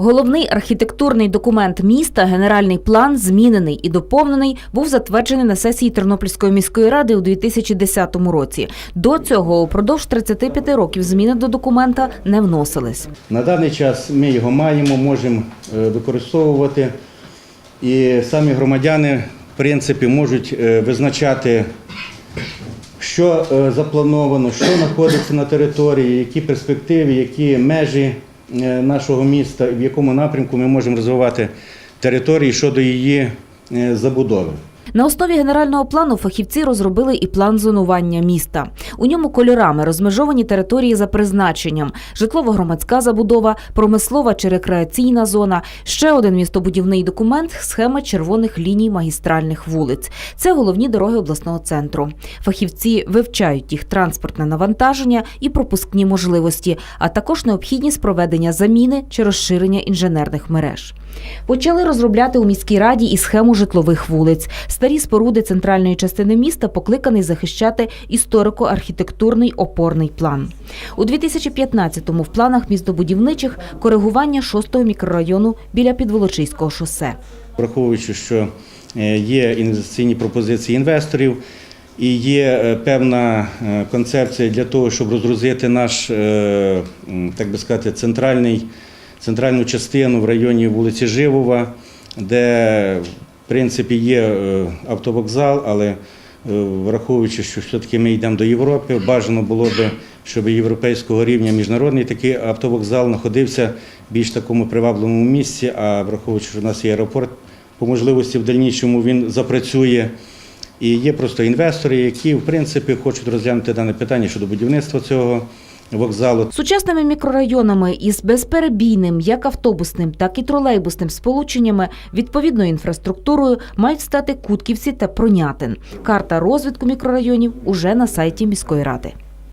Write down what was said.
Головний архітектурний документ міста, генеральний план, змінений і доповнений, був затверджений на сесії Тернопільської міської ради у 2010 році. До цього упродовж 35 років зміни до документа не вносились. На даний час ми його маємо, можемо е, використовувати. І самі громадяни, в принципі, можуть е, визначати, що е, заплановано, що знаходиться на території, які перспективи, які межі нашого міста, в якому напрямку ми можемо розвивати території щодо її е, забудови. На основі генерального плану фахівці розробили і план зонування міста. У ньому кольорами розмежовані території за призначенням: житлово-громадська забудова, промислова чи рекреаційна зона. Ще один містобудівний документ схема червоних ліній магістральних вулиць. Це головні дороги обласного центру. Фахівці вивчають їх транспортне навантаження і пропускні можливості, а також необхідність проведення заміни чи розширення інженерних мереж. Почали розробляти у міській раді і схему житлових вулиць. Старі споруди центральної частини міста покликаний захищати історико-архітектурний опорний план. У 2015-му в планах містобудівничих коригування 6-го мікрорайону біля Підволочиського шосе. Враховуючи, що е, є інвестиційні пропозиції інвесторів і є е, певна е, концепція для того, щоб розгрузити наш, так би сказати, центральний, центральну частину в районі вулиці Живова, де принципі є е, автовокзал, але е, враховуючи, що все-таки ми йдемо до Європи, бажано було б, щоб європейського рівня міжнародний такий автовокзал знаходився в більш такому привабливому місці, а враховуючи, що в нас є аеропорт, по можливості в дальнішому він запрацює. І є просто інвестори, які в принципі хочуть розглянути дане питання щодо будівництва цього вокзалу. Сучасними мікрорайонами із безперебійним як автобусним, так і тролейбусним сполученнями, відповідною інфраструктурою мають стати Кутківці та Пронятин. Карта розвитку мікрорайонів уже на сайті міської ради.